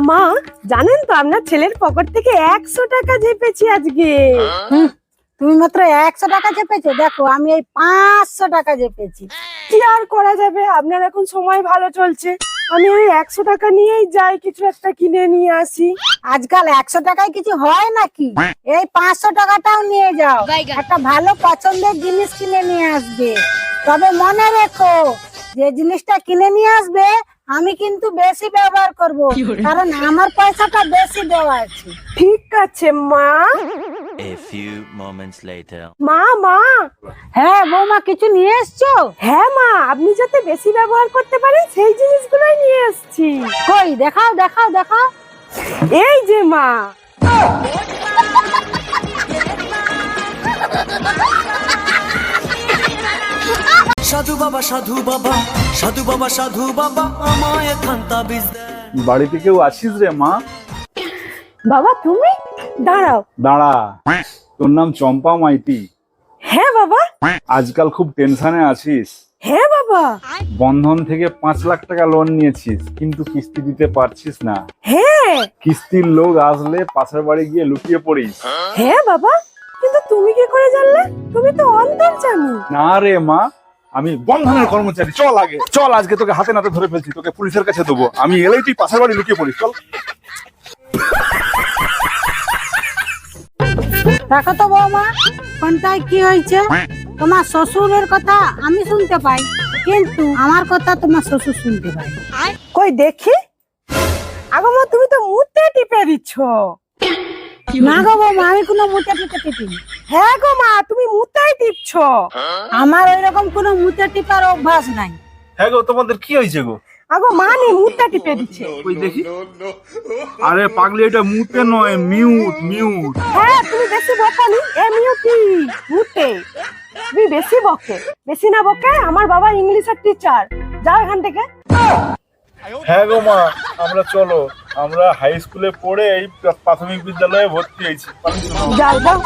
মা জানেন তো আপনার ছেলের পকেট থেকে একশো টাকা চেপেছি আজকে। হুম, তুমি মাত্র একশো টাকা চেপেছো? দেখো আমি এই পাঁচশো টাকা চেপেছি। কি আর করা যাবে? আপনার এখন সময় ভালো চলছে। আমি ওই একশো টাকা নিয়েই যাই কিছু একটা কিনে নিয়ে আসি। আজকাল একশো টাকায় কিছু হয় নাকি? এই পাঁচশো টাকাটাও নিয়ে যাও। একটা ভালো পছন্দের জিনিস কিনে নিয়ে আসবে। তবে মনে রেখো যে জিনিসটা কিনে নিয়ে আসবে আমি কিন্তু বেশি ব্যবহার করব কারণ আমার পয়সাটা বেশি দেওয়া আছে। ঠিক আছে মা। A few moments later. মা মা। হ্যাঁ বৌমা কিছু নিয়ে এসছো? হ্যাঁ মা আপনি যাতে বেশি ব্যবহার করতে পারেন সেই জিনিসগুলোই নিয়ে এসেছি। কই দেখাও দেখাও দেখাও। এই যে মা। সাধু বাবা সাধু বাবা সাধু বাবা সাধু বাবা আমায় খান্তা বীজ বাড়িতে কেউ আছিস রে মা? বাবা তুমি? দাঁড়াও। দাঁড়া তোর নাম চম্পা মাইতি। হ্যাঁ বাবা। আজকাল খুব টেনশনে আছিস। হ্যাঁ বাবা। বন্ধন থেকে পাঁচ লাখ টাকা লোন নিয়েছিস কিন্তু কিস্তি দিতে পারছিস না। হ্যাঁ। কিস্তির লোক আসলে পাশের বাড়ি গিয়ে লুকিয়ে পড়িস। হ্যাঁ বাবা। কিন্তু তুমি কি করে জানলে? তুমি তো অন্তর্জামী না রে মা আমি বন্ধনের কর্মচারী চল আগে চল আজকে তোকে হাতে নাতে ধরে ফেলছি তোকে পুলিশের কাছে দেবো। আমি এলেই তুই পাশের বাড়ি লুকিয়ে পড়িস চল। দেখো তো বৌমা কোনটায় কি হয়েছে? তোমার শ্বশুরের কথা আমি শুনতে পাই কিন্তু আমার কথা তোমার শ্বশুর শুনতে পাই কই দেখি? আগো মা তুমি তো মুতে টিপে দিচ্ছ। না গো বৌমা আমি কোনো মুতে টিপে টিপিনি। হ্যাঁ গো মা তুমি মুতাই টিপছ আমার ওই রকম কোনো মুতে টিপার অভ্যাস নাই। হ্যাঁ গো তোমাদের কি হয়েছে গো? আগো মা নি মুতা টিপে দিচ্ছে। ওই দেখি? আরে পাগলি এটা মুতে নয় মিউট মিউট হ্যাঁ তুমি বেশি বকানি এমইউটি মুতে তুমি বেশি বকে। বেশি না বকে আমার বাবা ইংলিশের টিচার যাও এখান থেকে। হ্যাঁ গো মা আমরা চলো। আমরা হাই স্কুলে পড়ে এই প্রাথমিক বিদ্যালয়ে ভর্তি হয়েছি। যাও যাও।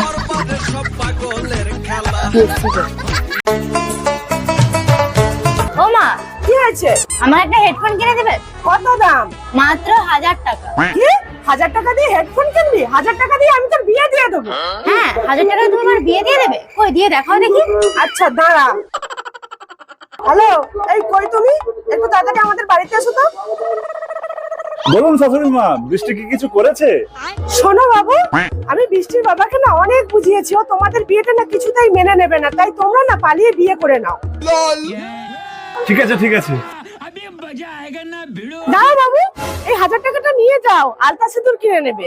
ও মা কি হয়েছে? আমার একটা হেডফোন কিনে দেবে? কত দাম? মাত্র হাজার টাকা। কি? হাজার টাকা দিয়ে হেডফোন কিনবি? হাজার টাকা দিয়ে আমি তোর বিয়ে দিয়ে দেবো। হ্যাঁ হাজার টাকা তুমি আমার বিয়ে দিয়ে দেবে? কই দিয়ে দেখাও দেখি। আচ্ছা দাঁড়া। হ্যালো এই কই তুমি? একটু তাড়াতাড়ি আমাদের বাড়িতে এসো তো। বলুন শাশুড়ি মা বৃষ্টি কি কিছু করেছে? শোনো বাবু আমি বৃষ্টির বাবাকে না অনেক বুঝিয়েছি ও তোমাদের বিয়েটা না কিছুতেই মেনে নেবে না তাই তোমরা না পালিয়ে বিয়ে করে নাও। ঠিক আছে ঠিক আছে। দাও বাবু এই হাজার টাকাটা নিয়ে যাও আলতা সিঁদুর কিনে নেবে।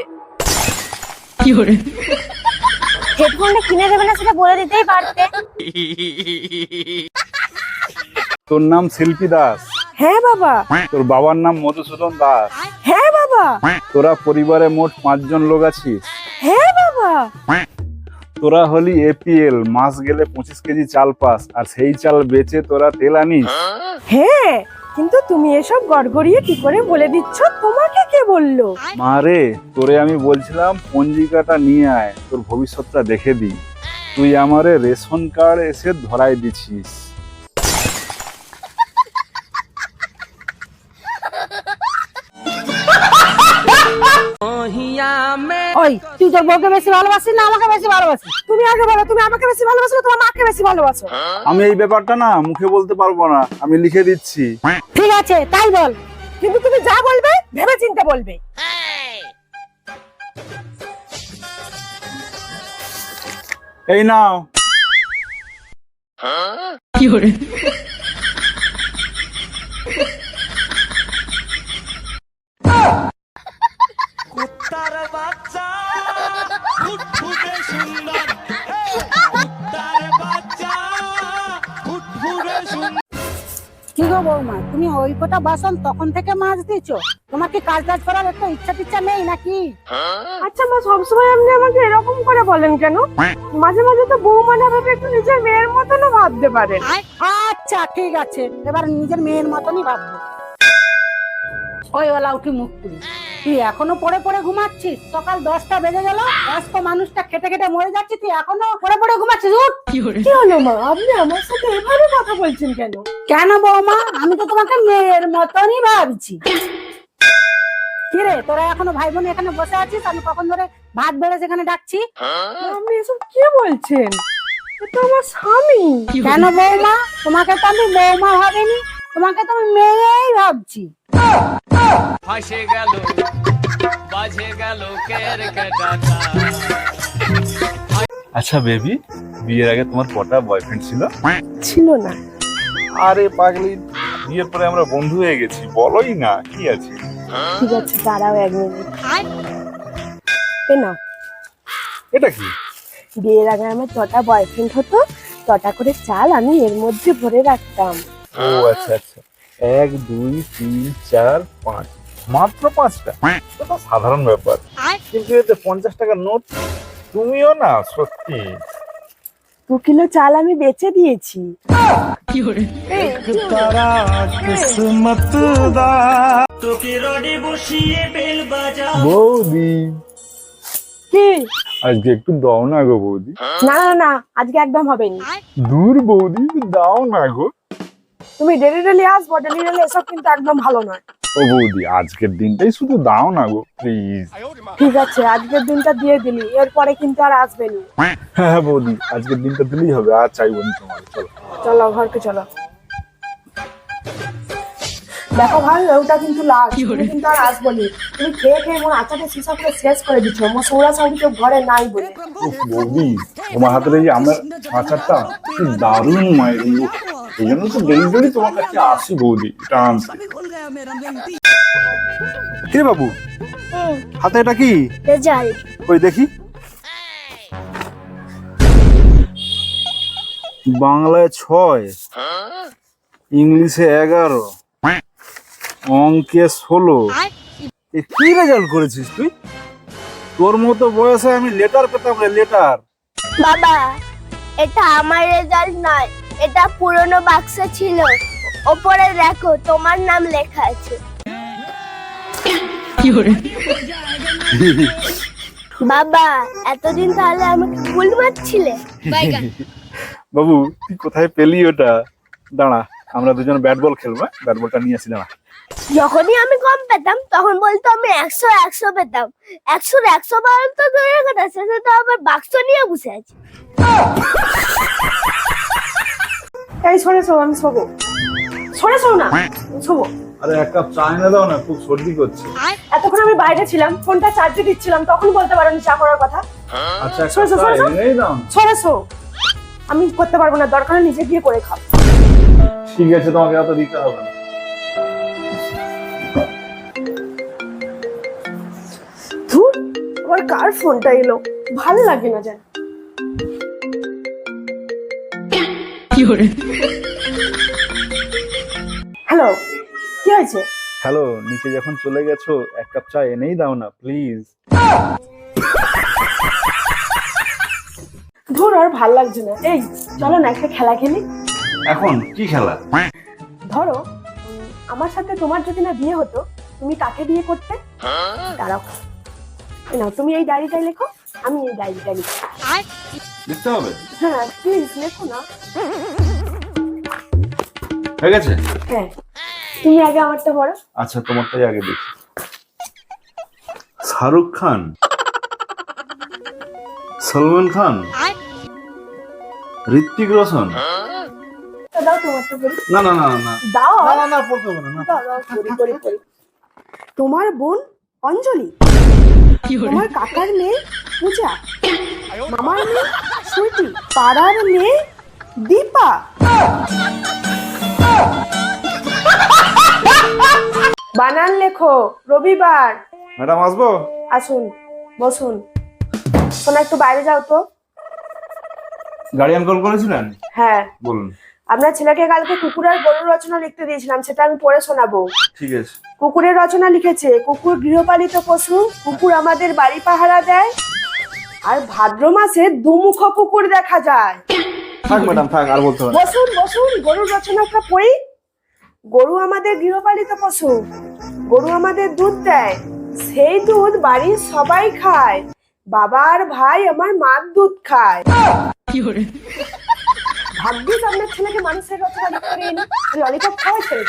কি করে? হেডফোনটা কিনে দেবে না সেটা বলে দিতেই পারতে। তোর নাম শিল্পী দাস। হ্যাঁ বাবা। তোর বাবার নাম মধুসূদন দাস। হ্যাঁ বাবা। তোরা পরিবারে মোট পাঁচজন লোক আছিস। হ্যাঁ বাবা। তোরা হলি এপিএল মাস গেলে পঁচিশ কেজি চাল পাস আর সেই চাল বেচে তোরা তেল আনিস। হ্যাঁ কিন্তু তুমি এসব গড়গড়িয়ে কি করে বলে দিচ্ছ? তোমাকে কে বলল? মা রে তোরে আমি বলছিলাম পঞ্জিকাটা নিয়ে আয় তোর ভবিষ্যৎটা দেখে দি তুই আমারে রেশন কার্ড এসে ধরাই দিছিস। ওই তুই তোর বউকে বেশি ভালোবাসিস না আমাকে বেশি ভালোবাসিস তুমি আগে বলো তুমি আমাকে বেশি ভালোবাসো না তোমার মাকে বেশি ভালোবাসো? আমি এই ব্যাপারটা না মুখে বলতে পারব না আমি লিখে দিচ্ছি। ঠিক আছে তাই বল। কিন্তু তুমি যা বলবে ভেবে চিন্তে বলবে। এই নাও। কি কুত্তার কি গো বৌমা তুমি ওই কটা বাসন তখন থেকে মাছ দিছো তোমার কি কাজ টাজ করার একটু ইচ্ছা টিচ্ছা নেই নাকি? আচ্ছা মা সবসময় আপনি আমাকে এরকম করে বলেন কেন? মাঝে মাঝে তো বউ মানে ভাবে একটু নিজের মেয়ের মতনও ভাবতে পারেন আচ্ছা ঠিক আছে। এবার নিজের মেয়ের মতনই ভাববো। ওই ওলা উঠি মুখ পুরি তুই এখনও পড়ে পড়ে ঘুমাচ্ছিস? সকাল দশটা বেজে গেল ব্যস্ত মানুষটা খেটে খেটে মরে যাচ্ছে তুই এখনও পড়ে পড়ে ঘুমাচ্ছিস? উঠ! কি হলো মা? আপনি আমার সাথে এভাবে কথা বলছেন কেন? কেন বৌমা? আমি তো তোমাকে মেয়ের মতনই ভাবছি। কি রে তোরা এখনও ভাই বোন এখানে বসে আছিস? আমি কখন ধরে ভাত বেড়ে যেখানে ডাকছি? আপনি এসব কি বলছেন? এটা আমার স্বামী। কেন বৌমা? তোমাকে তো আমি বৌমা ভাবিনি। তোমাকে তো আমি মেয়েই ভাবছি। ফাঁসে গেল বাজে গেল আচ্ছা বেবি বিয়ের আগে তোমার কটা বয়ফ্রেন্ড ছিল? ছিল না। আরে পাগলি বিয়ের পরে আমরা বন্ধু হয়ে গেছি বলোই না কি আছে? ঠিক আছে দাঁড়াও এক মিনিট। এ নাও। এটা কি? বিয়ের আগে আমার ছটা বয়ফ্রেন্ড হতো ছটা করে চাল আমি এর মধ্যে ভরে রাখতাম। ও আচ্ছা আচ্ছা। এক দুই তিন চার পাঁচ। মাত্র পাঁচটা? এটা সাধারণ ব্যাপার। কিন্তু এতে পঞ্চাশ টাকার নোট তুমিও না সত্যি। দু কিলো চাল আমি বেচে দিয়েছি। বৌদি। কি? আজকে একটু দাও না গো বৌদি। না না না আজকে একদম হবে না। দূর বৌদি দাও না গো। তুমি ডেলি ডেলি আসব ডেলি ডেলি এসব কিন্তু একদম ভালো নয়। ও বৌদি আজকের দিনটাই শুধু দাও না গো প্লিজ ঠিক আছে আজকের দিনটা দিয়ে দিলি এরপরে কিন্তু আর আসবে না। হ্যাঁ হ্যাঁ বৌদি আজকের দিনটা দিলেই হবে আর চাইব না তোমার চলো। চলো ঘরকে চলো। দেখো ভাই ওটা কিন্তু লাস্ট তুমি কিন্তু আর আসব নি। তুমি খেয়ে খেয়ে মোর আচারের হিসাব করে শেষ করে দিচ্ছ মোর সৌরা সাউরি কেউ ঘরে নাই বলে। বৌদি তোমার হাতের এই যে আমার আচারটা দারুণ মায়ের এই জন্য তো ডেলি ডেলি তোমার কাছে আসি বৌদি এটা আনতে। কে বাবু? হাতে এটা কি? রেজাল্ট ওই দেখি। বাংলায় ছয় ইংলিশে এগারো অঙ্কে ষোলো। এ কি রেজাল্ট করেছিস তুই? তোর মতো বয়সে আমি লেটার পেতাম রে লেটার বাবা এটা আমার রেজাল্ট নয়। এটা পুরনো বাক্স ছিল। ওপরে দেখো তোমার নাম লেখা আছে। বাবা এতদিন তাহলে আমাকে ভুল মারছিলে? বাবু তুই কোথায় পেলি ওটা? দাঁড়া আমরা দুজন ব্যাট বল খেলব ব্যাট বলটা নিয়ে আসি দাঁড়া। যখনই আমি কম পেতাম তখন বলতো আমি একশো একশো পেতাম। একশোর একশো পাওয়ার তো দূরের কথা শেষে তো আবার বাক্স নিয়ে বসে আছে। এই সরে শো আমি শোবো। সরে শো না শোবো। আরে এক কাপ চা এনে দাও না খুব সর্দি করছে। এতক্ষণ আমি বাইরে ছিলাম ফোনটা চার্জে দিচ্ছিলাম তখন বলতে পারোনি চা করার কথা। আচ্ছা এনেই দাও। সরে শো আমি করতে পারব না দরকার নিজে গিয়ে করে খাও। ঠিক আছে তোমাকে এত দিতে হবে না। ধুর আমার কার ফোনটা এলো? ভালো লাগে না যেন। হ্যালো কি হয়েছে? হ্যালো নিচে যখন চলে গেছো এক কাপ চা এনেই দাও না প্লিজ ধুর আর ভালো লাগছে না। এই চলো না একটা খেলা খেলি। এখন কি খেলা? ধরো আমার সাথে তোমার যদি না বিয়ে হতো তুমি কাকে বিয়ে করতে? দাঁড়াও। এই নাও তুমি এই ডায়েরিটাই লেখো আমি এই ডায়েরিটা লিখি। লিখতে হবে? হ্যাঁ প্লিজ লেখো না। হয়ে গেছে? হ্যাঁ। তুমি আগে আমারটা পড়ো। আচ্ছা তোমারটাই আগে দেখি। শাহরুখ খান? সলমান খান? ঋত্বিক রোশন? তো দাও তোমারটা পড়ি। না না না না। দাও। না না না পড়তে হবে না। তোমার বোন অঞ্জলি। তোমার কাকার মেয়ে পূজা। মামার মেয়ে পাড়ার মেয়ে দীপা। বানান লেখো রবিবার। ম্যাডাম আসব? আসুন বসুন। শোনা একটু বাইরে যাও তো। গাড়িয়ান কল করেছিলেন? হ্যাঁ। বলুন। আপনার ছেলেকে কালকে কুকুরের গরুর রচনা লিখতে দিয়েছিলাম সেটা আমি পড়ে শোনাবো। ঠিক আছে। কুকুরের রচনা লিখেছে কুকুর গৃহপালিত পশু কুকুর আমাদের বাড়ি পাহারা দেয় আর ভাদ্র মাসে দুমুখ কুকুর দেখা যায়। থাক ম্যাডাম থাক আর বলতে হবে বসুন বসুন গরুর রচনাটা পড়ি। গরু আমাদের গৃহপালিত পশু। গরু আমাদের দুধ দেয়। সেই দুধ বাড়ির সবাই খায়। বাবা আর ভাই আমার মার দুধ খায়। ভাগ্যিস আপনার ছেলেকে মানুষের রচনা লিখতে ললিপপ খাওয়াই ছেড়ে